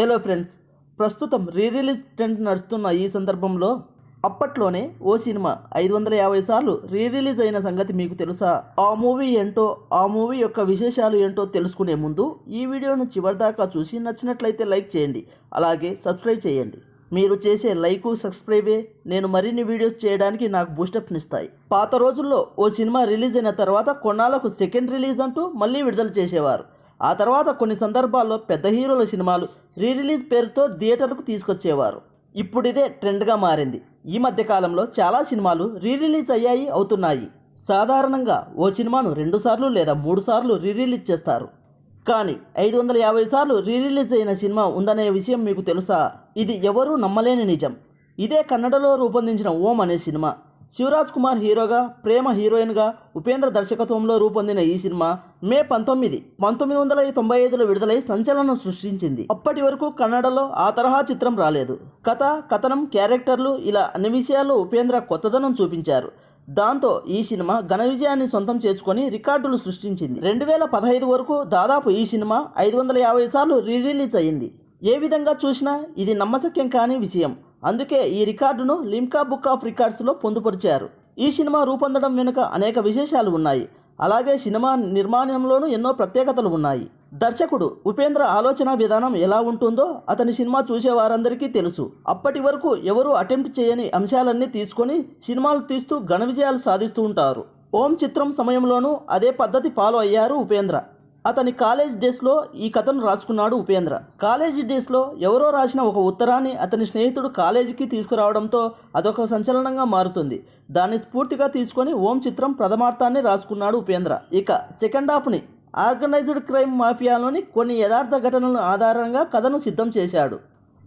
Hello friends ప్రస్తుతం re release trend నడుస్తున్న ఈ సందర్భంలో అప్పట్లోనే ఓ సినిమా ఐదు వందల యాభై సార్లు రీ రిలీజ్ అయిన సంగతి మీకు తెలుసా? ఆ మూవీ ఏంటో ఆ మూవీ యొక్క విశేషాలు ఏంటో తెలుసుకునే ముందు ఈ వీడియోను చివరిదాకా చూసి నచ్చినట్లయితే లైక్ చేయండి అలాగే సబ్స్క్రైబ్ చేయండి. మీరు చేసే లైకు సబ్స్క్రైబే నేను మరిన్ని వీడియోస్ చేయడానికి నాకు బూస్టప్నిస్తాయి పాత రోజుల్లో ఓ సినిమా రిలీజ్ అయిన తర్వాత కొన్నాళ్ళకు సెకండ్ రిలీజ్ అంటూ మళ్ళీ విడుదల చేసేవారు. ఆ తర్వాత కొన్ని సందర్భాల్లో పెద్ద హీరోల సినిమాలు రీ రిలీజ్ పేరుతో థియేటర్కు తీసుకొచ్చేవారు. ఇప్పుడు ఇదే ట్రెండ్గా మారింది. ఈ మధ్య కాలంలో చాలా సినిమాలు రీ రిలీజ్ అయ్యాయి అవుతున్నాయి. సాధారణంగా ఓ సినిమాను రెండు సార్లు లేదా మూడు సార్లు రీ రిలీజ్ చేస్తారు. కానీ ఐదు వందల యాభై సార్లు రీ రిలీజ్ అయిన సినిమా ఉందనే విషయం మీకు తెలుసా? ఇది ఎవరూ నమ్మలేని నిజం. ఇదే కన్నడలో రూపొందించిన ఓం అనే సినిమా. శివరాజ్ కుమార్ హీరోగా ప్రేమ హీరోయిన్గా ఉపేంద్ర దర్శకత్వంలో రూపొందిన ఈ సినిమా మే పంతొమ్మిది పంతొమ్మిది వందల తొంభై ఐదులో విడుదలై సంచలనం సృష్టించింది. అప్పటి వరకు కన్నడలో ఆ తరహా చిత్రం రాలేదు. కథ కథనం క్యారెక్టర్లు ఇలా అన్ని విషయాల్లో ఉపేంద్ర కొత్తదనం చూపించారు. దాంతో ఈ సినిమా ఘన విజయాన్ని సొంతం చేసుకొని రికార్డులు సృష్టించింది. రెండు వేల పదహైదు వరకు దాదాపు ఈ సినిమా ఐదు వందల యాభై సార్లు రీరిలీజ్ అయింది ఏ విధంగా చూసినా ఇది నమ్మశక్యం కాని విషయం. అందుకే ఈ రికార్డును లిమ్కా బుక్ ఆఫ్ రికార్డ్స్లో పొందుపరిచారు. ఈ సినిమా రూపొందడం వెనుక అనేక విశేషాలు ఉన్నాయి. అలాగే సినిమా నిర్మాణంలోనూ ఎన్నో ప్రత్యేకతలు ఉన్నాయి. దర్శకుడు ఉపేంద్ర ఆలోచన విధానం ఎలా ఉంటుందో అతని సినిమా చూసే వారందరికీ తెలుసు. అప్పటి వరకు ఎవరూ అటెంప్ట్ చేయని అంశాలన్నీ తీసుకొని సినిమాలు తీస్తూ ఘన విజయాలు సాధిస్తూ ఉంటారు. ఓం చిత్రం సమయంలోనూ అదే పద్ధతి ఫాలో అయ్యారు ఉపేంద్ర. అతని కాలేజ్ డేస్లో ఈ కథను రాసుకున్నాడు ఉపేంద్ర. కాలేజీ డేస్లో ఎవరో రాసిన ఒక ఉత్తరాన్ని అతని స్నేహితుడు కాలేజీకి తీసుకురావడంతో అదొక సంచలనంగా మారుతుంది. దాన్ని స్ఫూర్తిగా తీసుకొని ఓం చిత్రం ప్రథమార్థాన్ని రాసుకున్నాడు ఉపేంద్ర. ఇక సెకండ్ హాఫ్ని ఆర్గనైజ్డ్ క్రైమ్ మాఫియాలోని కొన్ని యథార్థ ఘటనల ఆధారంగా కథను సిద్ధం చేశాడు.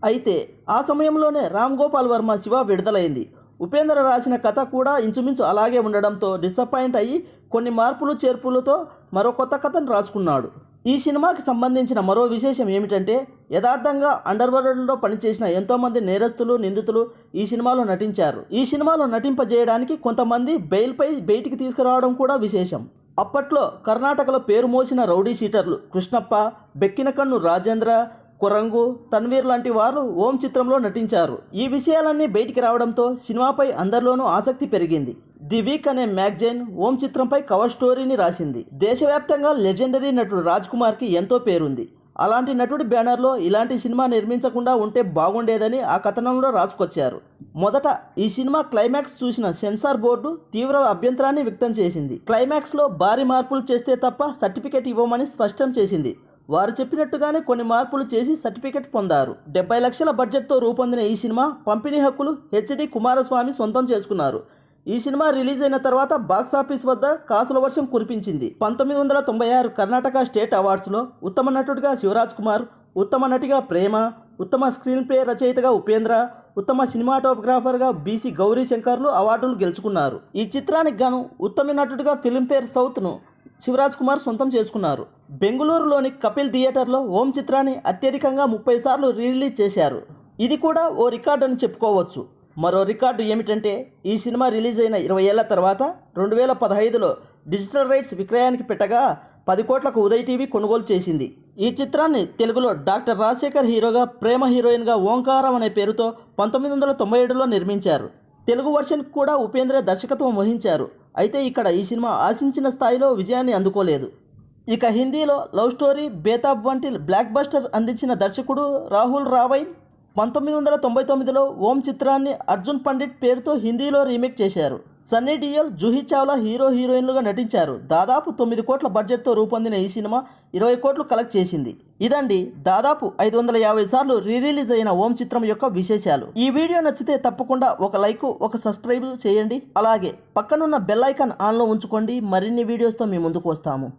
అయితే ఆ సమయంలోనే రామ్ గోపాల్ వర్మ శివ విడుదలైంది. ఉపేంద్ర రాసిన కథ కూడా ఇంచుమించు అలాగే ఉండడంతో డిసప్పాయింట్ అయ్యి కొన్ని మార్పులు చేర్పులతో మరో కొత్త కథను రాసుకున్నాడు. ఈ సినిమాకి సంబంధించిన మరో విశేషం ఏమిటంటే యథార్థంగా అండర్ వరల్డ్లో పనిచేసిన ఎంతోమంది నేరస్తులు నిందితులు ఈ సినిమాలో నటించారు. ఈ సినిమాలో నటింపజేయడానికి కొంతమంది బెయిల్పై బయటికి తీసుకురావడం కూడా విశేషం. అప్పట్లో కర్ణాటకలో పేరు మోసిన రౌడీ షీటర్లు కృష్ణప్ప బెక్కినకన్ను రాజేంద్ర కురంగు తన్వీర్ లాంటి వారు ఓం చిత్రంలో నటించారు. ఈ విషయాలన్నీ బయటికి రావడంతో సినిమాపై అందరిలోనూ ఆసక్తి పెరిగింది. ది వీక్ అనే మ్యాగజైన్ ఓం చిత్రంపై కవర్ స్టోరీని రాసింది. దేశవ్యాప్తంగా లెజెండరీ నటుడు రాజ్ కుమార్కి ఎంతో పేరుంది. అలాంటి నటుడి బ్యానర్లో ఇలాంటి సినిమా నిర్మించకుండా ఉంటే బాగుండేదని ఆ కథనంలో రాసుకొచ్చారు. మొదట ఈ సినిమా క్లైమాక్స్ చూసిన సెన్సార్ బోర్డు తీవ్ర అభ్యంతరాన్ని వ్యక్తం చేసింది. క్లైమాక్స్లో భారీ మార్పులు చేస్తే తప్ప సర్టిఫికేట్ ఇవ్వమని స్పష్టం చేసింది. వారు చెప్పినట్టుగానే కొన్ని మార్పులు చేసి సర్టిఫికెట్ పొందారు. డెబ్బై లక్షల బడ్జెట్తో రూపొందిన ఈ సినిమా పంపిణీ హక్కులు హెచ్డి కుమారస్వామి సొంతం చేసుకున్నారు. ఈ సినిమా రిలీజ్ అయిన తర్వాత బాక్సాఫీస్ వద్ద కాసుల వర్షం కురిపించింది. పంతొమ్మిది వందల తొంభై ఆరు కర్ణాటక స్టేట్ అవార్డ్స్లో ఉత్తమ నటుడిగా శివరాజ్ కుమార్ ఉత్తమ నటిగా ప్రేమ ఉత్తమ స్క్రీన్ ప్లే రచయితగా ఉపేంద్ర ఉత్తమ సినిమాటోగ్రాఫర్గా బీసీ గౌరీ శంకర్లు అవార్డులు గెలుచుకున్నారు. ఈ చిత్రానికి గాను ఉత్తమ నటుడిగా ఫిల్మ్ఫేర్ సౌత్ను శివరాజ్ కుమార్ సొంతం చేసుకున్నారు. బెంగళూరులోని కపిల్ థియేటర్లో ఓం చిత్రాన్ని అత్యధికంగా ముప్పై సార్లు రిలీజ్ చేశారు. ఇది కూడా ఓ రికార్డు అని చెప్పుకోవచ్చు. మరో రికార్డు ఏమిటంటే ఈ సినిమా రిలీజ్ అయిన ఇరవై ఏళ్ళ తర్వాత రెండు వేల పదహైదులో డిజిటల్ రైట్స్ విక్రయానికి పెట్టగా పది కోట్లకు ఉదయ్ టీవీ కొనుగోలు చేసింది. ఈ చిత్రాన్ని తెలుగులో డాక్టర్ రాజశేఖర్ హీరోగా ప్రేమ హీరోయిన్గా ఓంకారం అనే పేరుతో పంతొమ్మిది వందల తొంభై ఏడులో నిర్మించారు. తెలుగు వర్షన్కి కూడా ఉపేంద్ర దర్శకత్వం వహించారు. అయితే ఇక్కడ ఈ సినిమా ఆశించిన స్థాయిలో విజయాన్ని అందుకోలేదు. ఇక హిందీలో లవ్ స్టోరీ బేతాబ్ వంటి బ్లాక్ బస్టర్ అందించిన దర్శకుడు రాహుల్ రావై పంతొమ్మిది వందల తొంభై తొమ్మిదిలో ఓం చిత్రాన్ని అర్జున్ పండిట్ పేరుతో హిందీలో రీమేక్ చేశారు. సన్నీ డియోల్ జూహీ చావ్లా హీరో హీరోయిన్లుగా నటించారు. దాదాపు తొమ్మిది కోట్ల బడ్జెట్తో రూపొందిన ఈ సినిమా ఇరవై కోట్లు కలెక్ట్ చేసింది. ఇదండి దాదాపు ఐదు వందల యాభై సార్లు రీరిలీజ్ అయిన ఓం చిత్రం యొక్క విశేషాలు. ఈ వీడియో నచ్చితే తప్పకుండా ఒక లైక్ ఒక సబ్స్క్రైబ్ చేయండి. అలాగే పక్కనున్న బెల్ ఐకాన్ ఆన్లో ఉంచుకోండి. మరిన్ని వీడియోస్తో మీ ముందుకు వస్తాము.